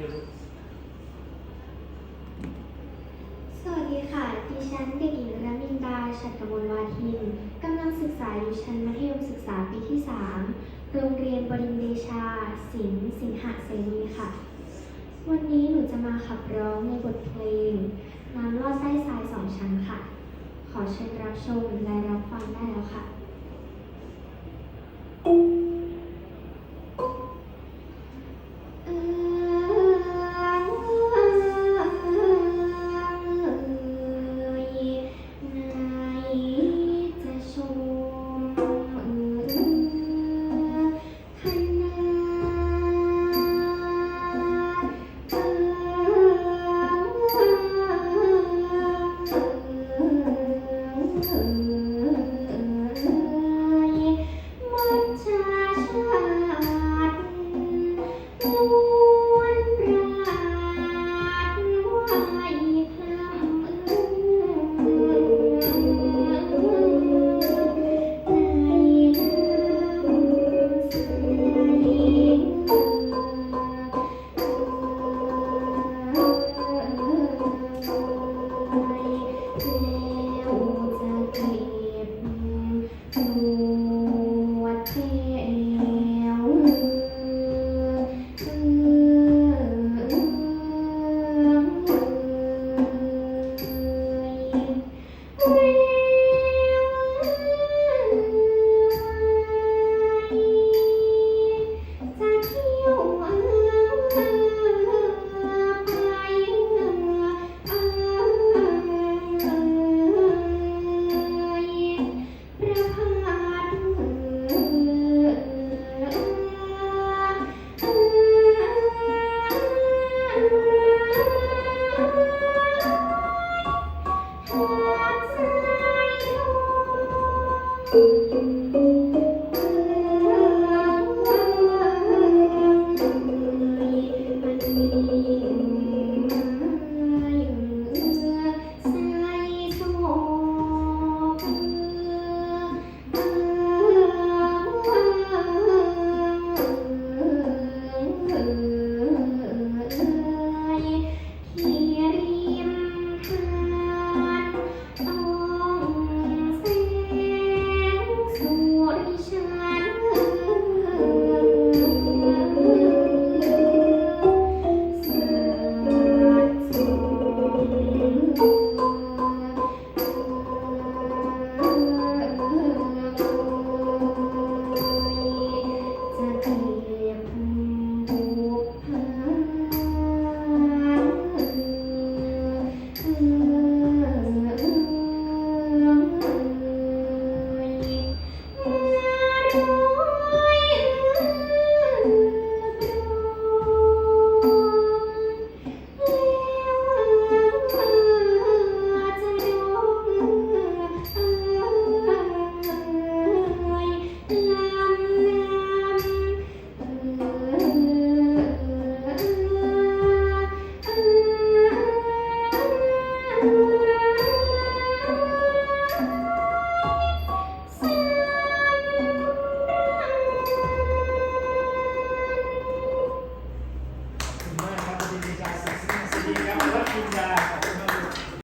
เลยลูกสวัสดีค่ะ ดิฉันเด็กหญิงระมินดาชัดกมลวาทิน กำลังศึกษาอยู่ชั้นมัธยมศึกษาปีที่ 3 โรงเรียนบดินเดชา สิงห์สิงหะเสนีค่ะ วันนี้หนูจะมาขับร้องในบทเพลง น้ำลอดใต้ทรายสองชั้นค่ะ ขอเชิญรับชมและรับฟังได้แล้วค่ะ